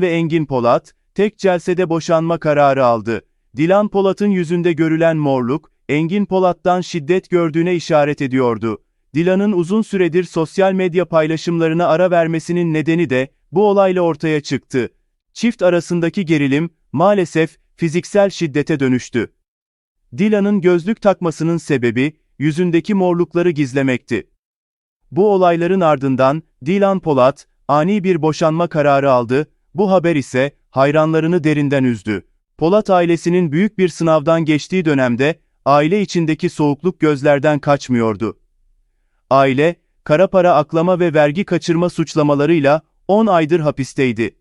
ve Engin Polat, tek celsede boşanma kararı aldı. Dilan Polat'ın yüzünde görülen morluk, Engin Polat'tan şiddet gördüğüne işaret ediyordu. Dilan'ın uzun süredir sosyal medya paylaşımlarına ara vermesinin nedeni de bu olayla ortaya çıktı. Çift arasındaki gerilim maalesef fiziksel şiddete dönüştü. Dilan'ın gözlük takmasının sebebi yüzündeki morlukları gizlemekti. Bu olayların ardından Dilan Polat ani bir boşanma kararı aldı. Bu haber ise hayranlarını derinden üzdü. Polat ailesinin büyük bir sınavdan geçtiği dönemde aile içindeki soğukluk gözlerden kaçmıyordu. Aile, kara para aklama ve vergi kaçırma suçlamalarıyla 10 aydır hapisteydi.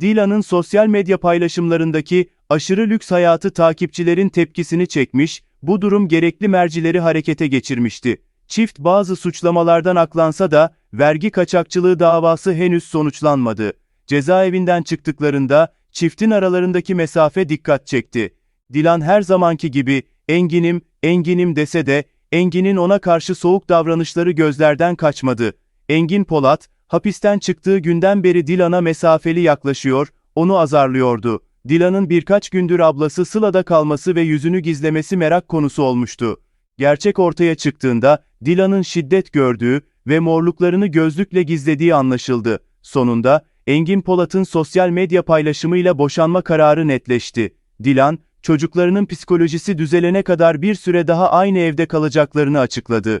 Dilan'ın sosyal medya paylaşımlarındaki aşırı lüks hayatı takipçilerin tepkisini çekmiş, bu durum gerekli mercileri harekete geçirmişti. Çift bazı suçlamalardan aklansa da vergi kaçakçılığı davası henüz sonuçlanmadı. Cezaevinden çıktıklarında çiftin aralarındaki mesafe dikkat çekti. Dilan her zamanki gibi enginim, enginim dese de Engin'in ona karşı soğuk davranışları gözlerden kaçmadı. Engin Polat, hapisten çıktığı günden beri Dilan'a mesafeli yaklaşıyor, onu azarlıyordu. Dilan'ın birkaç gündür ablası Sıla'da kalması ve yüzünü gizlemesi merak konusu olmuştu. Gerçek ortaya çıktığında Dilan'ın şiddet gördüğü ve morluklarını gözlükle gizlediği anlaşıldı. Sonunda Engin Polat'ın sosyal medya paylaşımıyla boşanma kararı netleşti. Dilan, çocuklarının psikolojisi düzelene kadar bir süre daha aynı evde kalacaklarını açıkladı.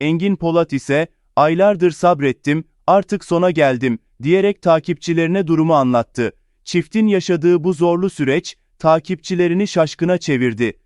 Engin Polat ise, aylardır sabrettim, artık sona geldim, diyerek takipçilerine durumu anlattı. Çiftin yaşadığı bu zorlu süreç, takipçilerini şaşkına çevirdi.